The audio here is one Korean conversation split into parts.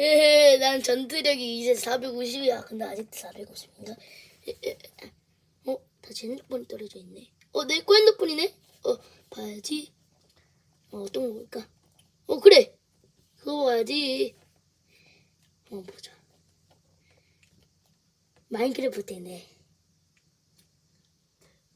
에, 난 전투력이 이제 450이야. 근데 아직도 450인가? 어, 다시 핸드폰이 떨어져 있네. 어, 내 거 핸드폰이네? 어, 봐야지. 어, 어떤 거 볼까? 어, 그래. 그거 봐야지. 어, 보자. 마인크래프트네.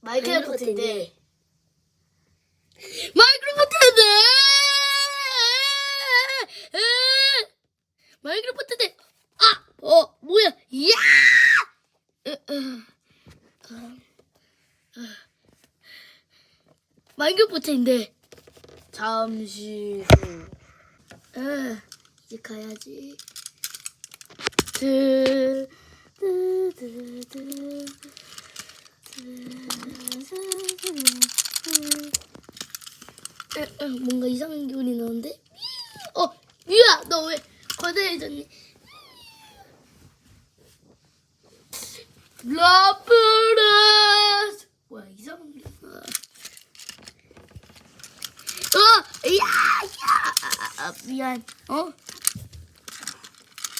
마인크래프트인데. 마인크래프트인 데! 마인크래프트인데! 아! 어, 뭐야! 이야! 으, 으. 마인크래프트인데. 잠시 후. 아, 이제 가야지. 드, 드, 드, 드. 에, 에, 뭔가 이상한 기분이 나는데? 어, 미야, 너 왜 거대해졌니? 라프라스! 뭐야, 이상한 기분. 어, 야, 야, 아, 미안. 어?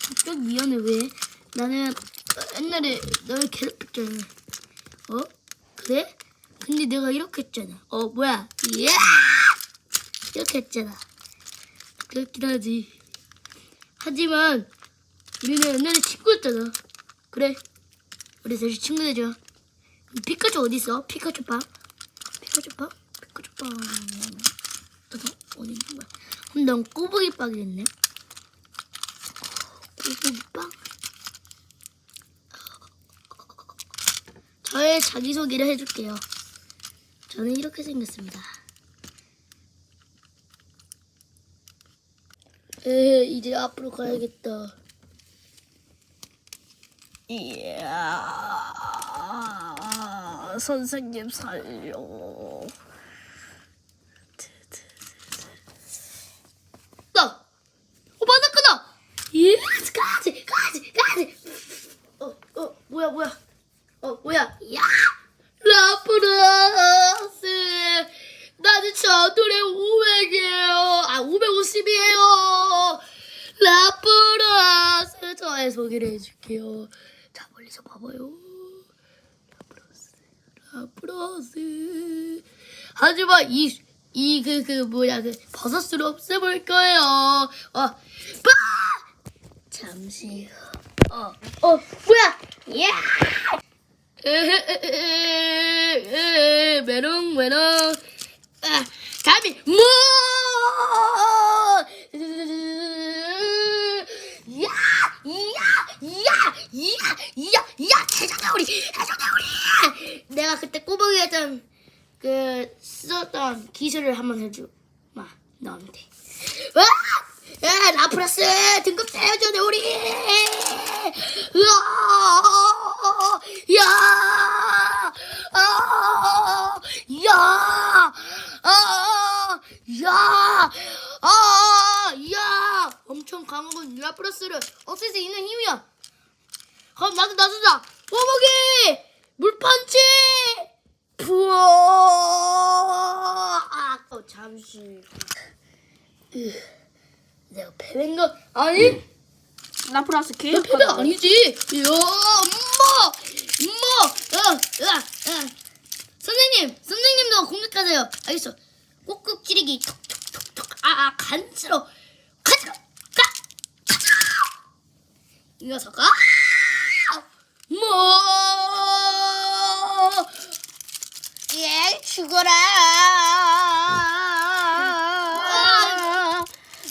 갑자기 미안해 왜? 나는 옛날에 널 괴롭혔잖아. 어? 그래? 근데 내가 이렇게 했잖아. 어, 뭐야? 야! 이렇게 했잖아. 그렇긴 하지. 하지만 우리는 옛날에 친구였잖아. 그래. 우리 다시 친구 되자. 피카츄 어디 있어? 피카츄 빵? 피카츄 빵? 피카츄 빵. 나도 어디 있는 거야? 그럼 넌 꼬부기 빵이겠네. 꼬부기 빵? 저의 자기소개를 해줄게요. 저는 이렇게 생겼습니다. 에 이제 앞으로 가야겠다. 이야, 선생님 살려. 나! 어, 바닥가다! 예, 가지, 가지, 가지! 어, 어, 뭐야, 뭐야. 어, 뭐야. 야! 라프라스! 나는 저들의 500이에요. 아, 550이에요. 라프라스! 저의 소개를 해줄게요. 자, 멀리서 봐봐요. 라프라스, 라프라스. 하지만 이, 이, 그, 그, 뭐야, 그, 버섯을 없애볼 거예요. 어, 빠! 잠시 후. 어, 어, 뭐야! 야! 에헤헤헤헤, 메롱, 메롱. 아, 감히, 뭐! 야! 야! 야! 야! 야! 야! 해적대우리! 해적대우리! 내가 그때 꼬부기였던 그 쓰던 기술을 한번 해줘. 마, 너한테. 와! 야, 라프라스 등급 세워줘, 내 우리! 으아! 야! 아! 야! 아! 야! 아! 야! 엄청 강한 건 라프라스를 없앨 수 있는 힘이야. 그럼 나도 나서자. 꼬부기! 물펀치! 부어! 아, 어, 잠시. 으, 내가 패배인가? 아니? 라프라스 나 계속 패배 아니지. 야, 엄마! 엄마! 야. 선생님, 선생님도 공격하세요. 알겠어. 꾹꾹 찌르기. 톡톡톡톡. 아, 아, 간지러. 간지러. 가! 간지러. 이 녀석아. 뭐? 예, 죽어라.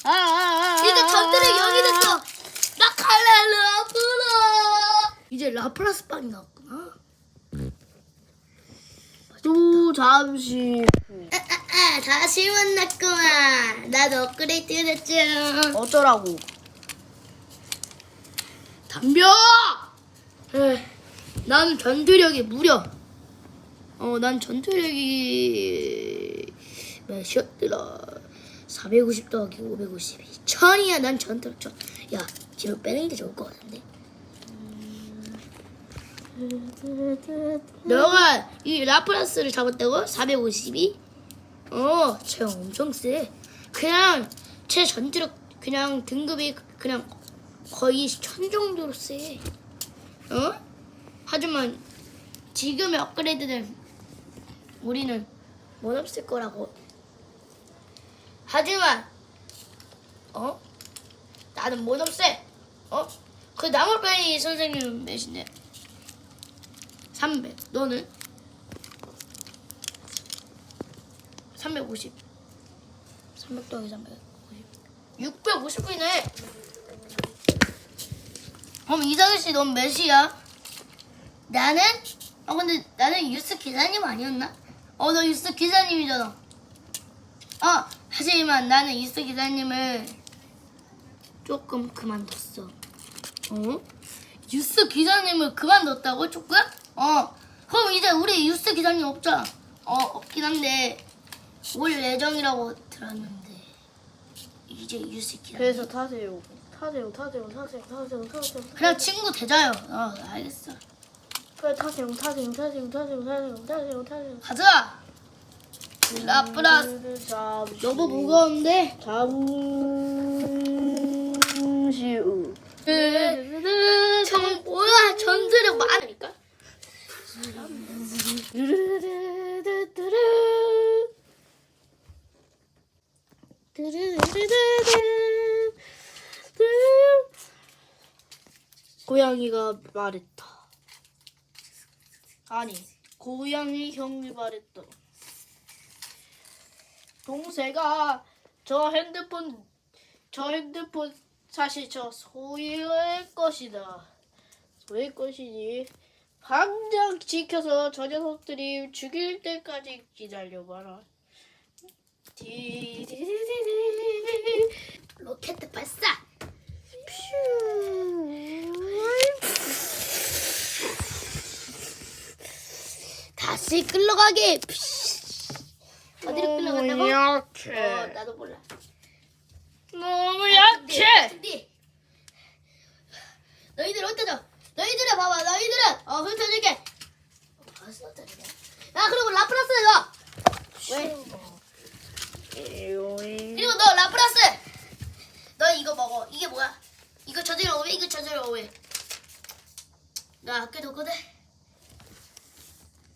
아, 이제 전들의 영이 됐어. 나 갈래 라프라. 이제 라프라스 빵이 나왔구나. 또 잠시 후. 아, 아, 아, 다시 만났구만. 나도 업그레이드 됐죠. 어쩌라고? 에, 난 전투력이 무려. 어, 난 전투력이 몇이었더라? 450 더하기 552. 천이야, 난 전투력 천. 야, 뒤로 빼는 게 좋을 것 같은데. 너가 이 라프라스를 잡았다고? 452? 어, 쟤 엄청 세. 그냥 쟤 전투력 그냥 등급이 그냥 거의 천 정도로 세. 어? 하지만 지금의 업그레이드는 우리는 못 없을 거라고. 하지만 어? 나는 못 없애. 어? 그 나물뱅이 선생님은 몇인데? 300. 너는? 350. 300 더하기 350. 650이네. 그럼 이상희 씨, 넌 몇이야? 나는? 아 근데 나는 뉴스 기자님 아니었나? 어, 너 뉴스 기자님이잖아. 어, 하지만 나는 뉴스 기자님을 조금 그만뒀어. 어? 뉴스 기자님을 그만뒀다고 조금? 어. 그럼 이제 우리 뉴스 기자님 없잖아. 어, 없긴 한데 올 예정이라고 들었는데 이제 뉴스 기자님. 그래서 타세요. 타세요, 타세요, 타세요, 타세요, 타세요. 그냥 친구 되자요. 어, 알겠어. 그래, 타세요, 타세요, 타세요, 타세요, 타세요, 타세요, 타세요. 가자. 라프라스. 잠시. 너무 무거운데. 잠시 후. 저 뭐야 전투력 많으니까. 고양이가 말했다. 아니, 고양이 형이 말했다. 동생아, 저 핸드폰, 저 핸드폰 사실 저 소유의 것이다. 소유의 것이니 당장 지켜서 저 녀석들이 죽일 때까지 기다려봐라. 디디디디디. 로켓 발사. 다시 끌러가게. 어디로 끌러간다고? 약해. 어, 나도 몰라. 너무 약해. 너희들 흩어져. 너희들은 봐봐. 너희들은 어. 벌써 흩어지네. 야 그리고 라프라스 너. 왜? 그리고 너 라프라스. 너 이거 먹어. 이게 뭐야? 이거 저지러 오해. 이거 저지러 오해. 나 아껴 뒀거든.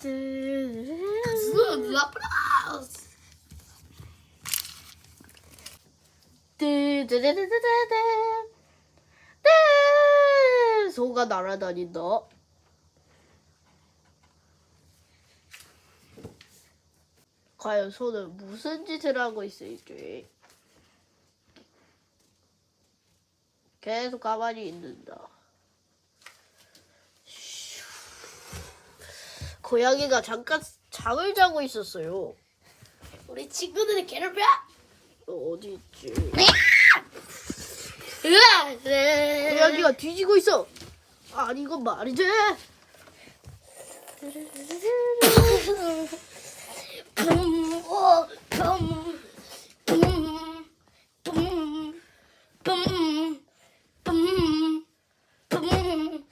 으, 라프라스. 띠드드드드드. 네. 소가 날아다닌다. 과연 소는 무슨 짓을 하고 있을지. 계속 가만히 있는다. 고양이가 잠깐 잠을 자고 있었어요. 우리 친구들을 괴롭혀. 어, 어디 있지? 으아. 네. 고양이가 뒤지고 있어. 아니 이건 말이지. 붐, 오, 붐, 붐, 붐, 붐, 붐, 붐.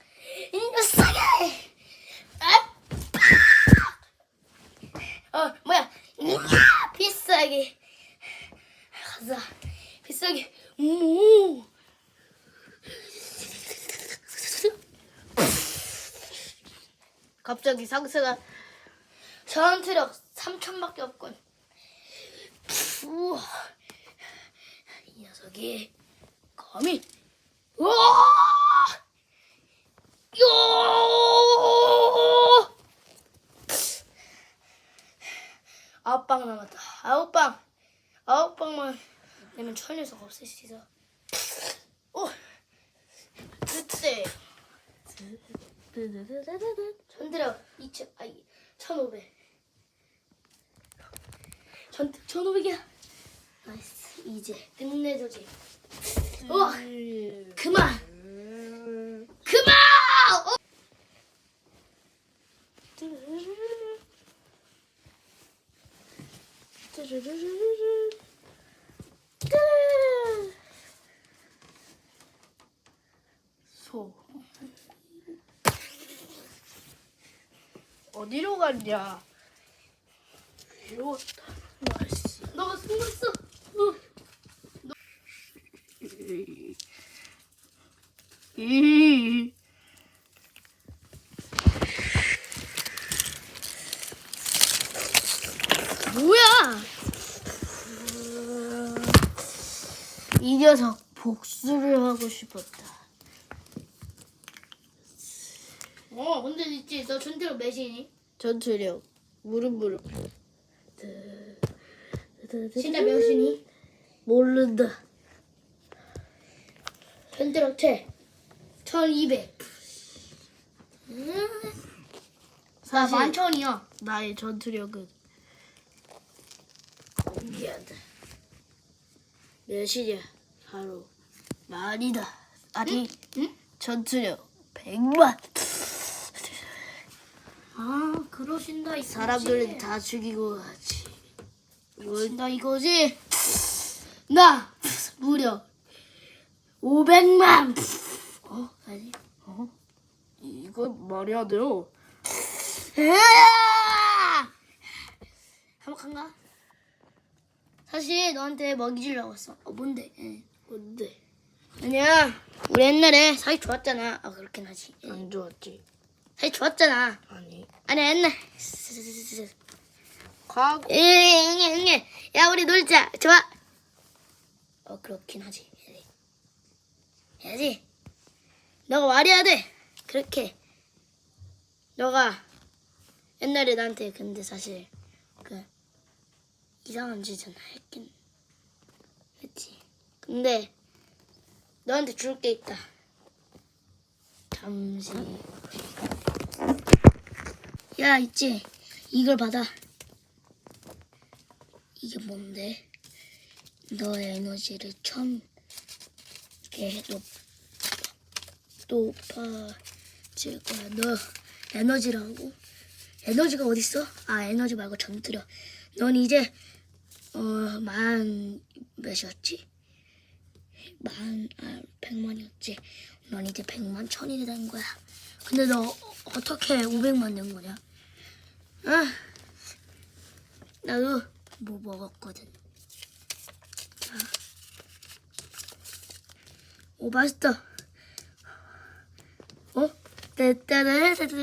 이 녀석아! 아빠! 어, 뭐야? 이야, 비싸게. 가자. 비싸게. 오. 갑자기 상승한 전투력 3천밖에 없군. 우와, 이 녀석이 감히 우와, 요, 아홉 방 남았다. 아홉 방, 아홉 방만 내면 저 녀석 없앨 수 있어. 오, 그 때 전투력 2천, 아니 1,500. 전투 1,500이야. 나이스. 이제 끝내주지. 우와, 그만, 그만. 어? 소 어디로 갔냐? 나이스. 너가 숨었어. 어. 음. 뭐야? 이 녀석 복수를 하고 싶었다. 어, 근데 있지. 너 전투력 몇이니? 전투력 무릎 무릎 진짜 몇이니? 모른다 전투력 채. 1200. 나 사실 만천이야. 나의 전투력은 미안하다 몇이냐 바로 만이다 아니 응? 전투력 100만 아, 그러신다. 이 사람들은 다 죽이고 가지 나 이거지. 나 무려 500만. 어? 아니 어? 말이 안 돼요 한번간가 사실 너한테 먹이 주려고 왔어. 어, 뭔데? 예. 뭔데 아니야. 우리 옛날에 사이 좋았잖아. 아, 그렇긴 하지. 예. 안 좋았지 사이 좋았잖아. 아니 아니야, 옛날. 과거 예, 예, 예. 야, 우리 놀자. 좋아. 어, 그렇긴 하지. 해야지. 해야지. 너가 말해야 돼. 그렇게. 너가 옛날에 나한테 근데 사실 그 이상한 짓은 했긴 했지. 근데 너한테 줄 게 있다. 잠시. 야, 있지. 이걸 받아. 이게 뭔데? 너의 에너지를 천 개 높, 높아질 거야. 너 에너지라고? 에너지가 어딨어? 아, 에너지 말고 전투력. 넌 이제, 어, 만, 몇이었지? 만, 아, 백만이었지. 넌 이제 백만 천이 된 거야. 근데 너 어떻게 500만 된 거냐? 아, 나도 뭐 먹었거든. 자. 오 맛있다. 어? 따따라따따따따.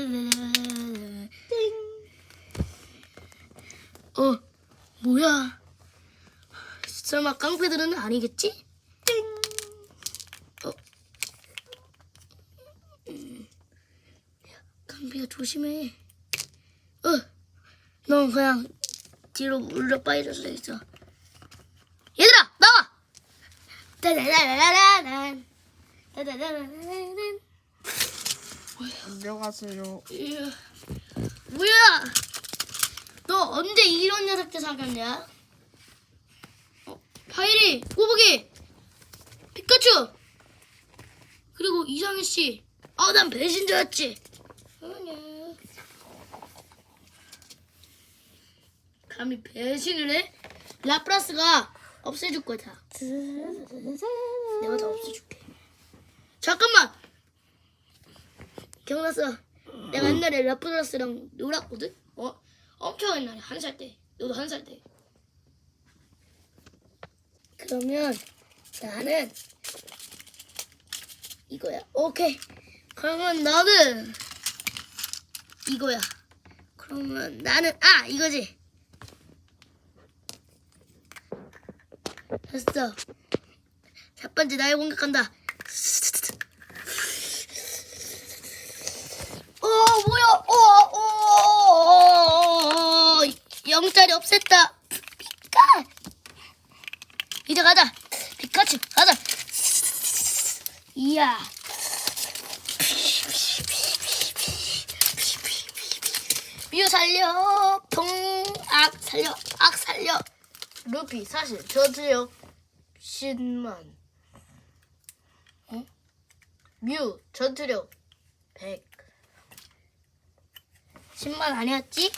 어 뭐야? 설마 깡패들은 아니겠지? 어? 음. 야, 깡패야 조심해. 어, 넌 그냥 뒤로 물러 빠져서 있어. 얘들아, 나와! 따다다다다단. 따다다다단. 안녕하세요 이야, 뭐야? 너 언제 이런 녀석들 사귀었냐? 어, 파이리, 꼬부기, 피카츄, 그리고 이상희 씨. 아, 난 배신자였지. 아니야. 감히 배신을 해? 라플라스가 없애줄 거야 다. 내가 다 없애줄게. 잠깐만. 기억났어. 내가 옛날에 라플라스랑 놀았거든. 어? 엄청 옛날에 한 살 때. 너도 한 살 때. 그러면 나는 이거야. 오케이. 그러면 나는 이거야. 그러면 나는 아 이거지. 됐어. 첫 번째 나의 공격한다. 어 뭐야? 어, 어, 어, 영짜리 없앴다. 피카. 이제 가자. 피카츄 가자. 이야. 뮤 살려. 동악 살려. 악 살려. 루피 사실 전투력 10만. 어? 뮤 전투력 100 10만 아니었지?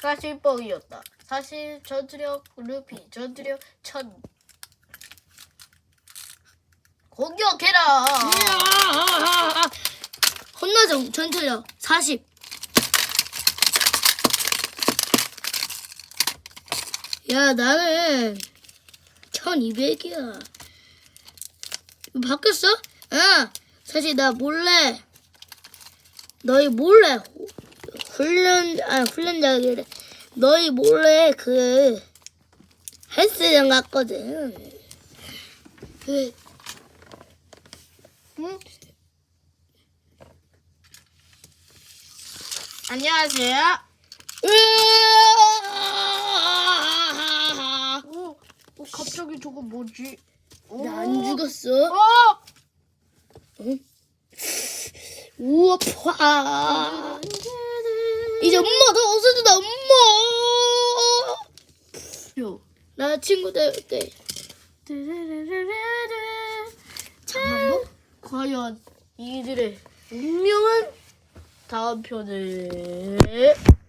사실 뻥이었다. 사실 전투력 루피 전투력 1000 공격해라 혼나정 전투력 40. 야 나는 1200이야. 이거 바뀌었어? 아, 사실 나 몰래 너희 몰래 후- 훈련 아 훈련자들이 너희 몰래 그 헬스장 갔거든. 그 응? 안녕하세요. 으아! 어, 갑자기 저거 뭐지? 나 안 죽었어. 어! 우와 파. 이제 엄마 더 없어진다 엄마. 요. 나 친구들 때 잠깐만. 과연 이들의 운명은 다음 편에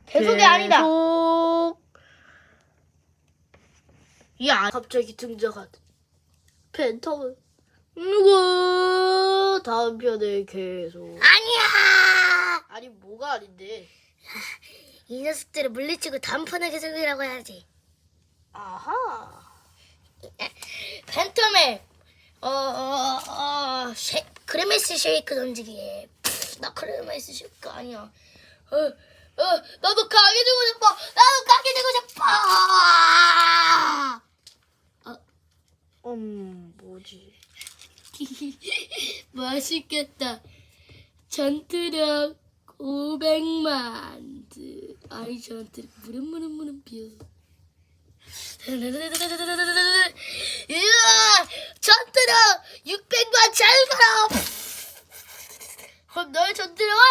계속이 아니다. 계속 야 갑자기 등장한 팬텀은 누구 다음 편에 계속 아니야. 아니 뭐가 아닌데 이 녀석들을 물리치고 다음 판에 계속이라고 해야지. 아하 팬텀의 어 어어 크레메스 쉐이크 던지기에 푸, 나 크레메스 쉐이크 아니야. 어, 어, 나도 가게 되고 싶어. 나도 가게 되고 싶어. 음 뭐지 맛있겠다. 전투력 500만. 아이 전투력 무릎 무릎 무릎 뷰. 이야 전투력 600만 잘 가라. 그럼 너의 전투력은?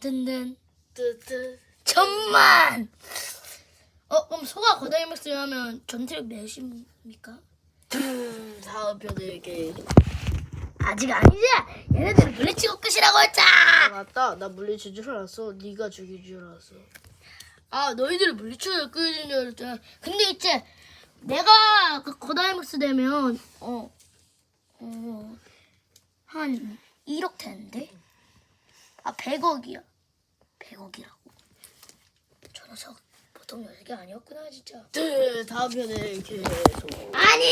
든든 뜨뜨 천만. 어 그럼 소가 거다이 맥스 하면 전투력 몇입니까? 음, 계속 아직 아니지. 얘네들 물리치고 끝이라고 아 했잖아. 맞다 나 물리칠 줄 알았어 네가 죽일 줄 알았어 아 너희들이 물리치고 끝인 줄 알았잖아. 근데 이제 내가 그 거다이 맥스 되면 어, 어어한 1억 되는데 아 100억이야. 100억이라고. 저 녀석 보통 녀석이 아니었구나 진짜. 뜨 다음 편에 계속 아니.